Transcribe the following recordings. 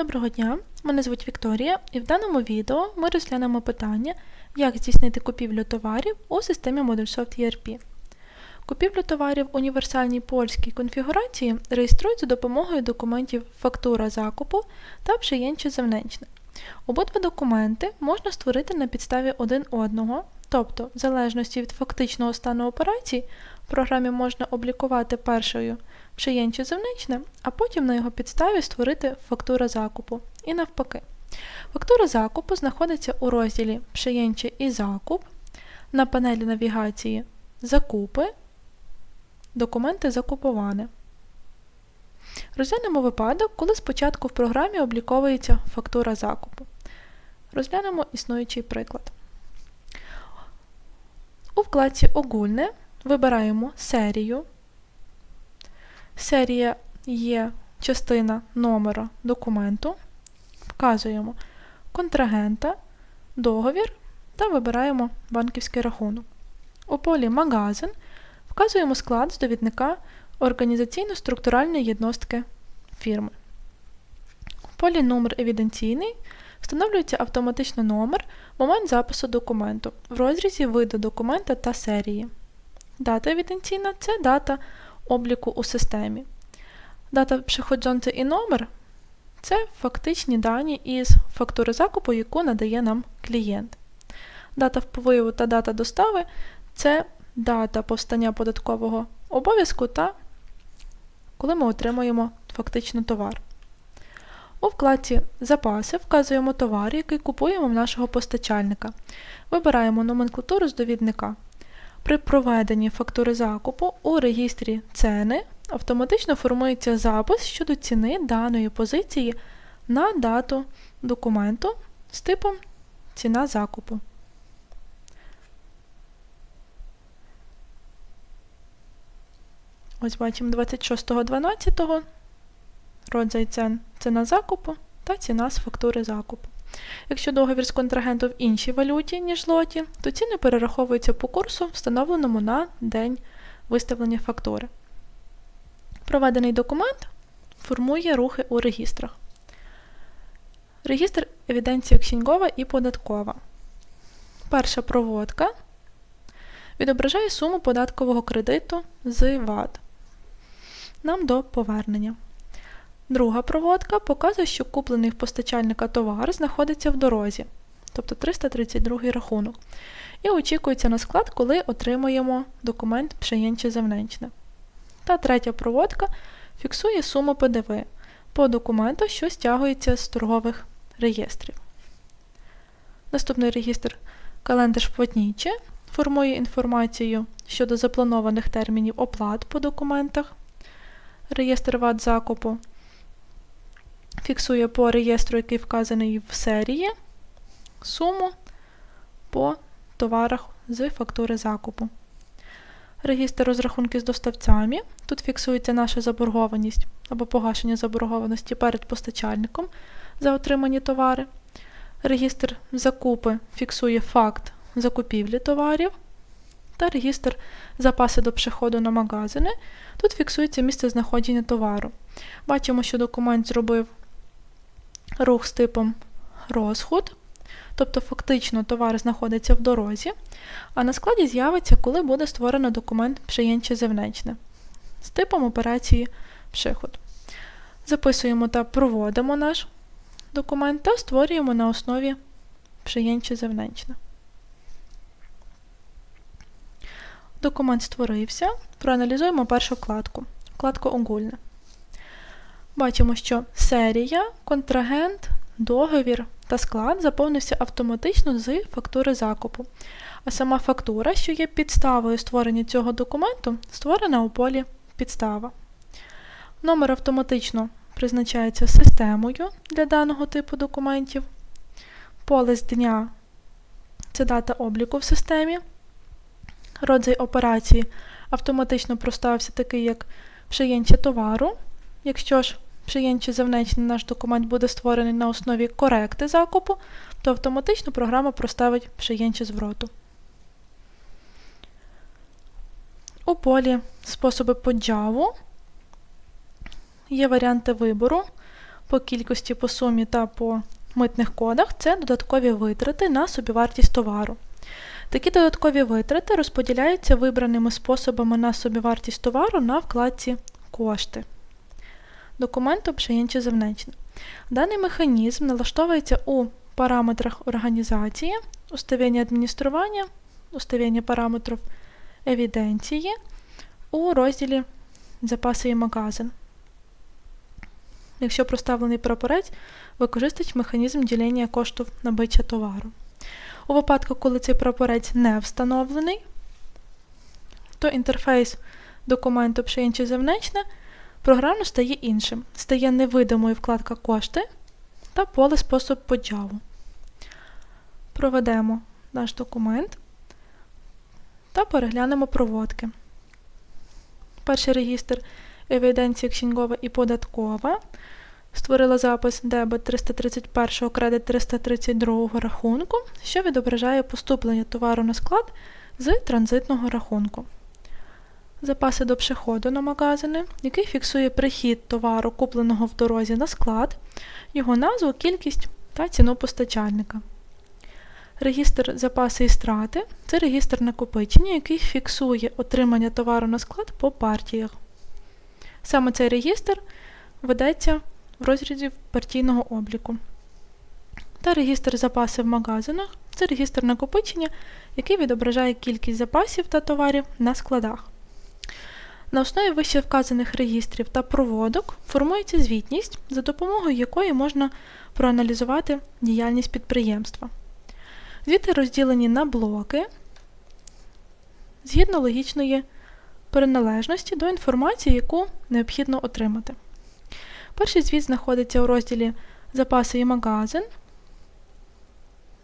Доброго дня, мене звуть Вікторія, і в даному відео ми розглянемо питання, як здійснити купівлю товарів у системі ModulSoft ERP. Купівлю товарів в універсальній польській конфігурації реєструють за допомогою документів фактура закупу та przyjęcie zewnętrzne. Обидва документи можна створити на підставі один одного, тобто, в залежності від фактичного стану операцій, програмі можна облікувати першою przyjęcie zewnętrzne, а потім на його підставі створити фактура закупу. І навпаки. Фактура закупу знаходиться у розділі «Przyjęcie і закуп на панелі навігації Закупи, документи закупуване. Розглянемо випадок, коли спочатку в програмі обліковується фактура закупу. Розглянемо існуючий приклад. У вкладці Огульне вибираємо серію. Серія є частина номера документу. Вказуємо контрагента, договір та вибираємо банківський рахунок. У полі Магазин вказуємо склад з довідника організаційно-структуральної єдностки фірми. В полі Номер евіденційний встановлюється автоматично номер момент запису документу в розрізі виду документа та серії. Дата евіденційна це дата обліку у системі. Дата przychodzący і номер це фактичні дані із фактури закупу, яку надає нам клієнт. Дата впливу та дата достави це дата повстання податкового обов'язку та коли ми отримуємо фактично товар. У вкладці Запаси вказуємо товар, який купуємо в нашого постачальника. Вибираємо номенклатуру з довідника. При проведенні фактури закупу у регістрі ціни автоматично формується запис щодо ціни даної позиції на дату документу з типом ціна закупу. Ось бачимо 26.12. Родзай цен ціна закупу та ціна з фактури закупу. Якщо договір з контрагентом в іншій валюті, ніж злоті, то ціни перераховуються по курсу, встановленому на день виставлення фактури. Проведений документ формує рухи у регістрах. Регістр евіденція ксінькова і податкова. Перша проводка відображає суму податкового кредиту з ВАД нам до повернення. Друга проводка показує, що куплений в постачальника товар знаходиться в дорозі, тобто 332 рахунок, і очікується на склад, коли отримуємо документ «Przyjęcie zewnętrzne». Та третя проводка фіксує суму ПДВ по документу, що стягується з торгових реєстрів. Наступний регістр календар платніче формує інформацію щодо запланованих термінів оплат по документах. Реєстр вад закупу фіксує по реєстру, який вказаний в серії, суму по товарах з фактури закупу. Регістр розрахунки з доставцями. Тут фіксується наша заборгованість або погашення заборгованості перед постачальником за отримані товари. Регістр закупи фіксує факт закупівлі товарів. Та регістр запаси до приходу на магазини. Тут фіксується місце знаходження товару. Бачимо, що документ зробив рух з типом розход, тобто фактично товар знаходиться в дорозі, а на складі з'явиться, коли буде створено документ «Przyjęcie zewnętrzne» з типом операції «Przychód». Записуємо та проводимо наш документ та створюємо на основі «Przyjęcie zewnętrzne». Документ створився. Проаналізуємо першу вкладку. Вкладку Огульне. Бачимо, що серія, контрагент, договір та склад заповнився автоматично з фактури закупу. А сама фактура, що є підставою створення цього документу, створена у полі Підстава. Номер автоматично призначається системою для даного типу документів. Поле з дня це дата обліку в системі. Родзай операції автоматично проставився такий, як «Przyjęcie товару. Якщо ж «Przyjęcie zewnętrzne» наш документ буде створений на основі коректи закупу, то автоматично програма проставить «Przyjęcie звроту. У полі способи поджаву є варіанти вибору. по кількості, по сумі та по митних кодах це додаткові витрати на собівартість товару. Такі додаткові витрати розподіляються вибраними способами на собівартість товару на вкладці Кошти документу «Przyjęcie zewnętrzne». Даний механізм налаштовується у параметрах організації, уставління адміністрування, уставління параметрів евіденції у розділі Запаси і магазин. Якщо проставлений прапорець, використать механізм ділення коштів набиття товару. У випадку, коли цей прапорець не встановлений, то інтерфейс документу «Przyjęcie zewnętrzne» програмно стає іншим. Стає невидимою вкладка Кошти та поле спосіб поділу. Проведемо наш документ та переглянемо проводки. Перший регістр евіденції ксіньгова і податкова. Створила запис дебет 331 кредит 332 рахунку, що відображає поступлення товару на склад з транзитного рахунку. Запаси до приходу на магазини, який фіксує прихід товару, купленого в дорозі на склад, його назву, кількість та ціну постачальника. Регістр запаси і страти це регістр накопичення, який фіксує отримання товару на склад по партіях. Саме цей регістр ведеться в розрізі партійного обліку. Та регістр запасів в магазинах це регістр накопичення, який відображає кількість запасів та товарів на складах. На основі вище вказаних регістрів та проводок формується звітність, за допомогою якої можна проаналізувати діяльність підприємства. Звіти розділені на блоки згідно логічної приналежності до інформації, яку необхідно отримати. Перший звіт знаходиться у розділі Запаси і магазин,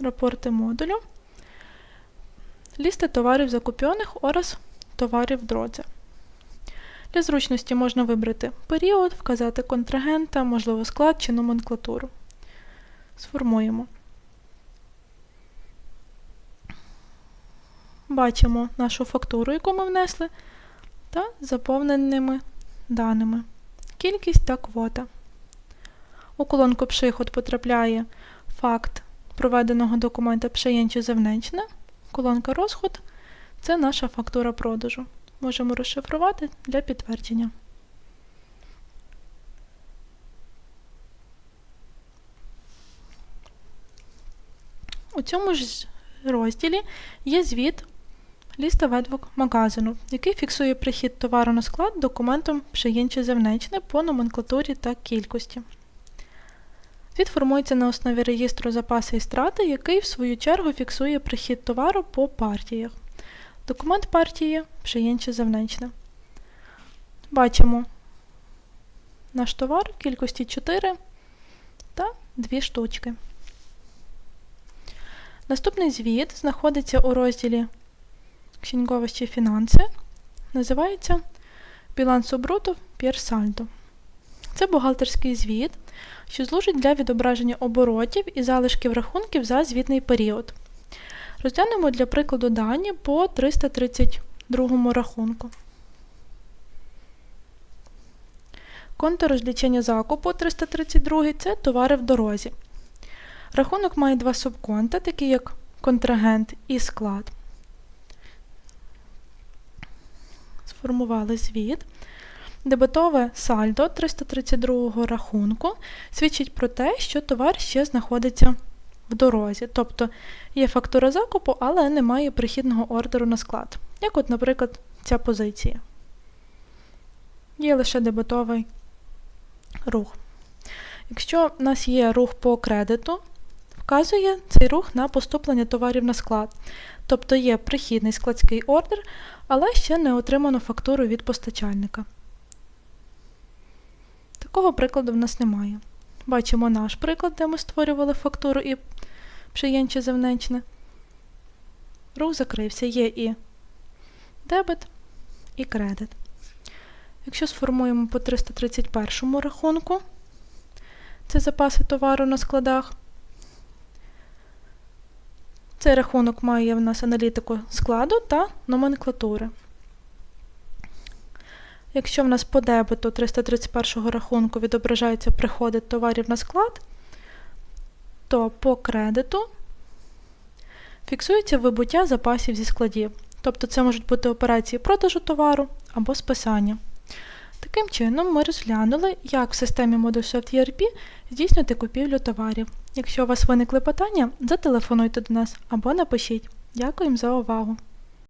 рапорти модулю, ліста товарів закуплених ораз товарів дродзе. Для зручності можна вибрати період, вказати контрагента, можливо, склад чи номенклатуру. Сформуємо. Бачимо нашу фактуру, яку ми внесли, та заповненими даними. Кількість та квота. У колонку «Przychод» потрапляє факт проведеного документа «Przyjęcie zewnętrzne», колонка Розход це наша фактура продажу можемо розшифрувати для підтвердження. У цьому ж розділі є звіт ліста ведвок магазину, який фіксує прихід товару на склад документом «Przyjęcie zewnętrzne» по номенклатурі та кількості. Звіт формується на основі реєстру запаси і страти, який в свою чергу фіксує прихід товару по партіях. Документ партії «Przyjęcie zewnętrzne». Бачимо наш товар в кількості 4 та 2 штучки. Наступний звіт знаходиться у розділі Księgowości фінанси. Називається Біланс обороту П'єр Це бухгалтерський звіт, що служить для відображення оборотів і залишків рахунків за звітний період. Розглянемо для прикладу дані по 332 рахунку. Конто розлічення закупу 332 це товари в дорозі. Рахунок має два субконта, такі як контрагент і склад. Сформували звіт. Дебетове сальдо 332 рахунку свідчить про те, що товар ще знаходиться в дорозі. Тобто є фактура закупу, але немає прихідного ордеру на склад. Як, от, наприклад, ця позиція. Є лише дебетовий рух. Якщо в нас є рух по кредиту, вказує цей рух на поступлення товарів на склад. Тобто є прихідний складський ордер, але ще не отримано фактуру від постачальника. Такого прикладу в нас немає. Бачимо наш приклад, де ми створювали фактуру і przyjęcie zewnętrzne. Рух закрився. Є і дебет, і кредит. Якщо сформуємо по 331 рахунку, це запаси товару на складах. Цей рахунок має в нас аналітику складу та номенклатури. Якщо в нас по дебету 331 рахунку відображаються приходи товарів на склад, то по кредиту фіксується вибуття запасів зі складів. Тобто це можуть бути операції продажу товару або списання. Таким чином, ми розглянули, як в системі Modulsoft ERP здійснювати купівлю товарів. Якщо у вас виникли питання, зателефонуйте до нас або напишіть. Дякуємо за увагу!